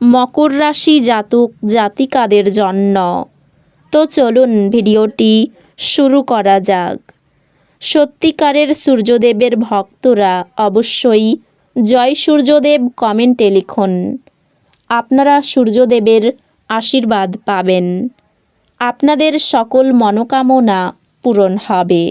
মকর রাশি জাতক জাতিকাদের জন্য। তো চলুন ভিডিওটি শুরু করা যাক। সত্যিকারের সূর্যদেবের ভক্তরা অবশ্যই জয় সূর্যদেব কমেন্টে লিখুন। আপনারা সূর্যদেবের আশীর্বাদ পাবেন। আপনাদের সকল মনোকামনা পূরণ হবে।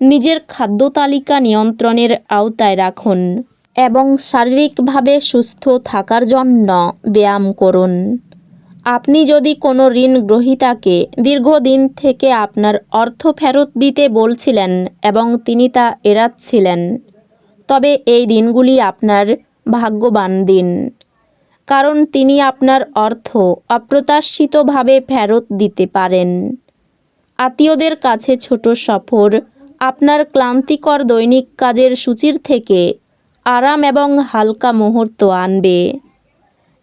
নিজের খাদ্য তালিকা নিয়ন্ত্রণের আওতায় রাখুন। এবং শারীরিকভাবে সুস্থ থাকার জন্য ব্যায়াম করুন। আপনি যদি কোনো ঋণ গ্রহীতাকে দীর্ঘদিন থেকে আপনার অর্থ ফেরত দিতে বলছিলেন এবং তিনি তা এড়াচ্ছিলেন, তবে এই দিনগুলি আপনার ভাগ্যবান দিন। কারণ তিনি আপনার অর্থ অপ্রত্যাশিতভাবে ফেরত দিতে পারেন। আত্মীয়দের কাছে ছোট সফর আপনার ক্লান্তিকর দৈনিক কাজের সূচির থেকে আরাম এবং হালকা মুহূর্ত আনবে।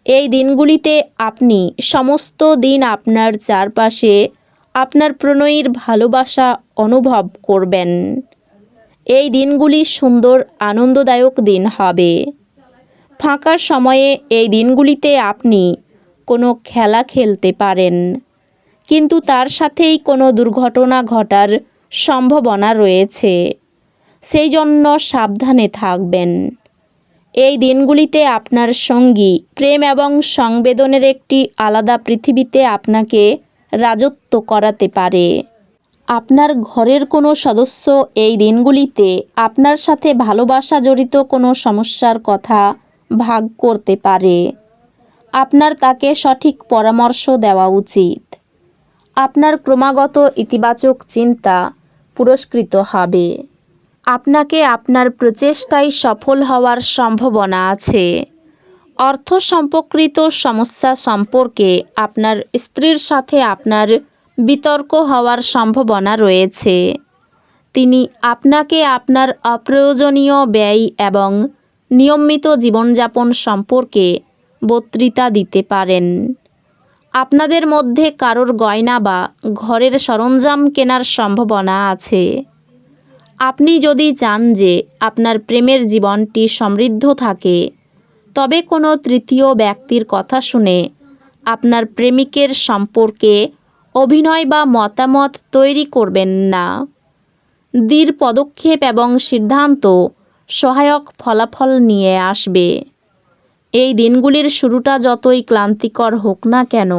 এই দিনগুলিতে আপনি সমস্ত দিন আপনার চারপাশে আপনার প্রণয়ীর ভালোবাসা অনুভব করবেন। এই দিনগুলি সুন্দর, আনন্দদায়ক দিন হবে। ফাঁকা সময়ে এই দিনগুলিতে আপনি কোনো খেলা খেলতে পারেন, কিন্তু তার সাথেই কোনো দুর্ঘটনা ঘটার সম্ভাবনা রয়েছে। সেই জন্য সাবধানে থাকবেন। এই দিনগুলিতে আপনার সঙ্গী, প্রেম এবং সংবেদনের একটি আলাদা পৃথিবীতে আপনাকে রাজত্ব করাতে পারে। আপনার ঘরের কোনো সদস্য এই দিনগুলিতে আপনার সাথে ভালোবাসা জড়িত কোনো সমস্যার কথা ভাগ করতে পারে। আপনার তাকে সঠিক পরামর্শ দেওয়া উচিত। আপনার ক্রমাগত ইতিবাচক চিন্তা পুরস্কৃত হবে। আপনাকে আপনার প্রচেষ্টায় সফল হওয়ার সম্ভাবনা আছে। অর্থ সম্পর্কিত সমস্যা সম্পর্কে আপনার স্ত্রীর সাথে আপনার বিতর্ক হওয়ার সম্ভাবনা রয়েছে। তিনি আপনাকে আপনার অপ্রয়োজনীয় ব্যয় এবং নিয়মিত জীবনযাপন সম্পর্কে বক্তৃতা দিতে পারেন। আপনাদের মধ্যে কারোর গয়না বা ঘরের সরঞ্জাম কেনার সম্ভাবনা আছে। আপনি যদি চান যে আপনার প্রেমের জীবনটি সমৃদ্ধ থাকে, তবে কোনো তৃতীয় ব্যক্তির কথা শুনে আপনার প্রেমিকের সম্পর্কে অভিনয় বা মতামত তৈরি করবেন না। দৃঢ় পদক্ষেপ এবং সিদ্ধান্ত সহায়ক ফলাফল নিয়ে আসবে। এই দিনগুলির শুরুটা যতই ক্লান্তিকর হোক না কেন,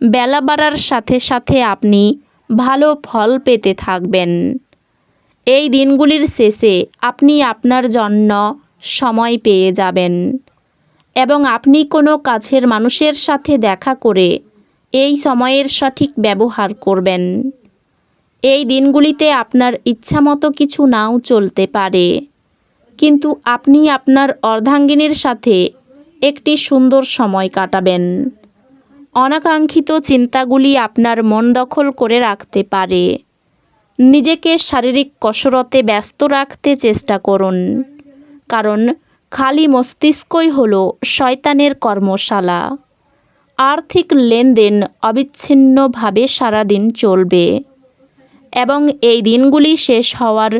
বেলা বাড়ার সাথে সাথে আপনি ভালো ফল পেতে থাকবেন। এই দিনগুলির শেষে আপনি আপনার জন্য সময় পেয়ে যাবেন। এবং আপনি কোনো কাছের মানুষের সাথে দেখা করে এই সময়ের সঠিক ব্যবহার করবেন। এই দিনগুলিতে আপনার ইচ্ছামতো কিছু নাও চলতে পারে। কিন্তু আপনি আপনার অর্ধাঙ্গিনীর সাথে একটি সুন্দর সময় কাটাবেন। অনাকাঙ্ক্ষিত চিন্তাগুলি আপনার মন দখল করে রাখতে পারে। নিজেকে শারীরিক কসরতে ব্যস্ত রাখতে চেষ্টা করুন। কারণ খালি মস্তিষ্কই হল শয়তানের কর্মশালা। আর্থিক লেনদেন অবিচ্ছিন্নভাবে সারাদিন চলবে। এবং এই দিনগুলি শেষ হওয়ার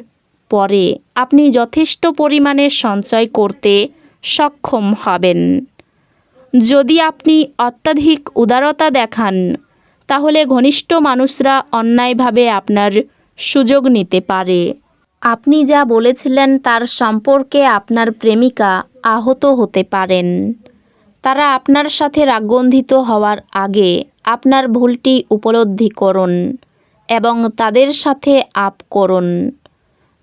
পরে আপনি যথেষ্ট পরিমাণে সঞ্চয় করতে সক্ষম হবেন। যদি আপনি অত্যাধিক উদারতা দেখান, তাহলে ঘনিষ্ঠ মানুষরা অন্যায়ভাবে আপনার সুযোগ নিতে পারে। আপনি যা বলেছিলেন তার সম্পর্কে আপনার প্রেমিকা আহত হতে পারেন। তারা আপনার সাথে রাগগন্ধিত হওয়ার আগে আপনার ভুলটি উপলব্ধি করুন এবং তাদের সাথে আপ করুন।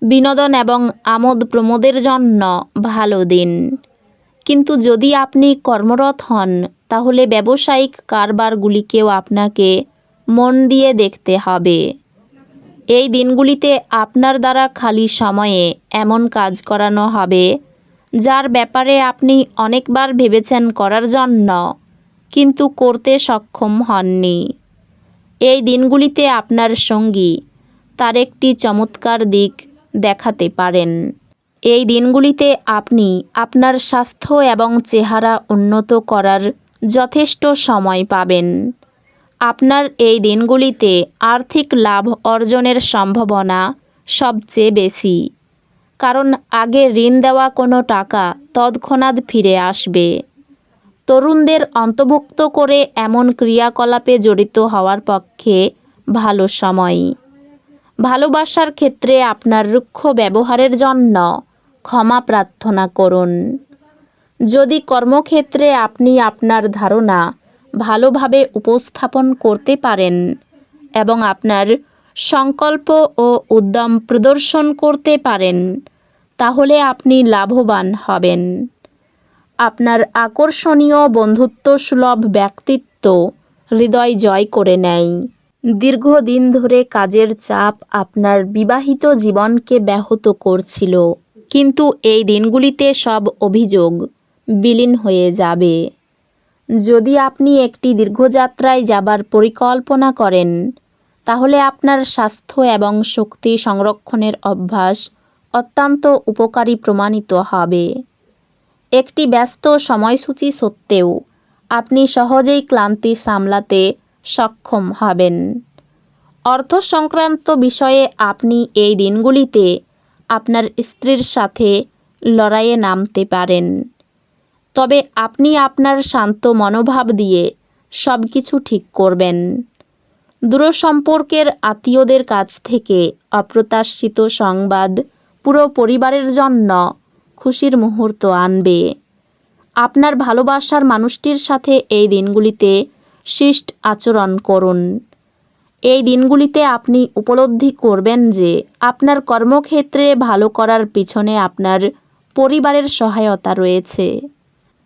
বিনোদন এবং আমোদ প্রমোদের জন্য ভালো দিন। কিন্তু যদি আপনি কর্মরত হন, তাহলে ব্যবসায়িক কারবারগুলিকেও আপনাকে মন দিয়ে দেখতে হবে। এই দিনগুলিতে আপনার দ্বারা খালি সময়ে এমন কাজ করানো হবে, যার ব্যাপারে আপনি অনেকবার ভেবেছেন করার জন্য, কিন্তু করতে সক্ষম হননি। এই দিনগুলিতে আপনার সঙ্গী তার একটি চমৎকার দিক দেখাতে পারেন। এই দিনগুলিতে আপনি আপনার স্বাস্থ্য এবং চেহারা উন্নত করার যথেষ্ট সময় পাবেন। আপনার এই দিনগুলিতে আর্থিক লাভ অর্জনের সম্ভাবনা সবচেয়ে বেশি। কারণ আগে ঋণ দেওয়া কোনো টাকা তৎক্ষণাৎ ফিরে আসবে। তরুণদের অন্তর্ভুক্ত করে এমন ক্রিয়াকলাপে জড়িত হওয়ার পক্ষে ভালো সময়। ভালোবাসার ক্ষেত্রে আপনার রুক্ষ ব্যবহারের জন্য ক্ষমা প্রার্থনা করুন। যদি কর্মক্ষেত্রে আপনি আপনার ধারণা ভালোভাবে উপস্থাপন করতে পারেন এবং আপনার সংকল্প ও উদ্যম প্রদর্শন করতে পারেন, তাহলে আপনি লাভবান হবেন। আপনার আকর্ষণীয় বন্ধুত্ব সুলভ ব্যক্তিত্ব হৃদয় জয় করে নেয়। দীর্ঘদিন ধরে কাজের চাপ আপনার বিবাহিত জীবনকে ব্যাহত করছিল, কিন্তু এই দিনগুলিতে সব অভিযোগ বিলীন হয়ে যাবে। যদি আপনি একটি দীর্ঘযাত্রায় যাবার পরিকল্পনা করেন, তাহলে আপনার স্বাস্থ্য এবং শক্তি সংরক্ষণের অভ্যাস অত্যন্ত উপকারী প্রমাণিত হবে। একটি ব্যস্ত সময়সূচি সত্ত্বেও আপনি সহজেই ক্লান্তি সামলাতে সক্ষম হবেন। অর্থ সংক্রান্ত বিষয়ে আপনি এই দিনগুলিতে আপনার স্ত্রীর সাথে লড়াইয়ে নামতে পারেন। তবে আপনি আপনার শান্ত মনোভাব দিয়ে সব কিছু ঠিক করবেন। দূরসম্পর্কের আত্মীয়দের কাছ থেকে অপ্রত্যাশিত সংবাদ পুরো পরিবারের জন্য খুশির মুহূর্ত আনবে। আপনার ভালোবাসার মানুষটির সাথে এই দিনগুলিতে শিষ্ট আচরণ করুন। এই দিনগুলিতে আপনি উপলব্ধি করবেন যে আপনার কর্মক্ষেত্রে ভালো করার পিছনে আপনার পরিবারের সহায়তা রয়েছে।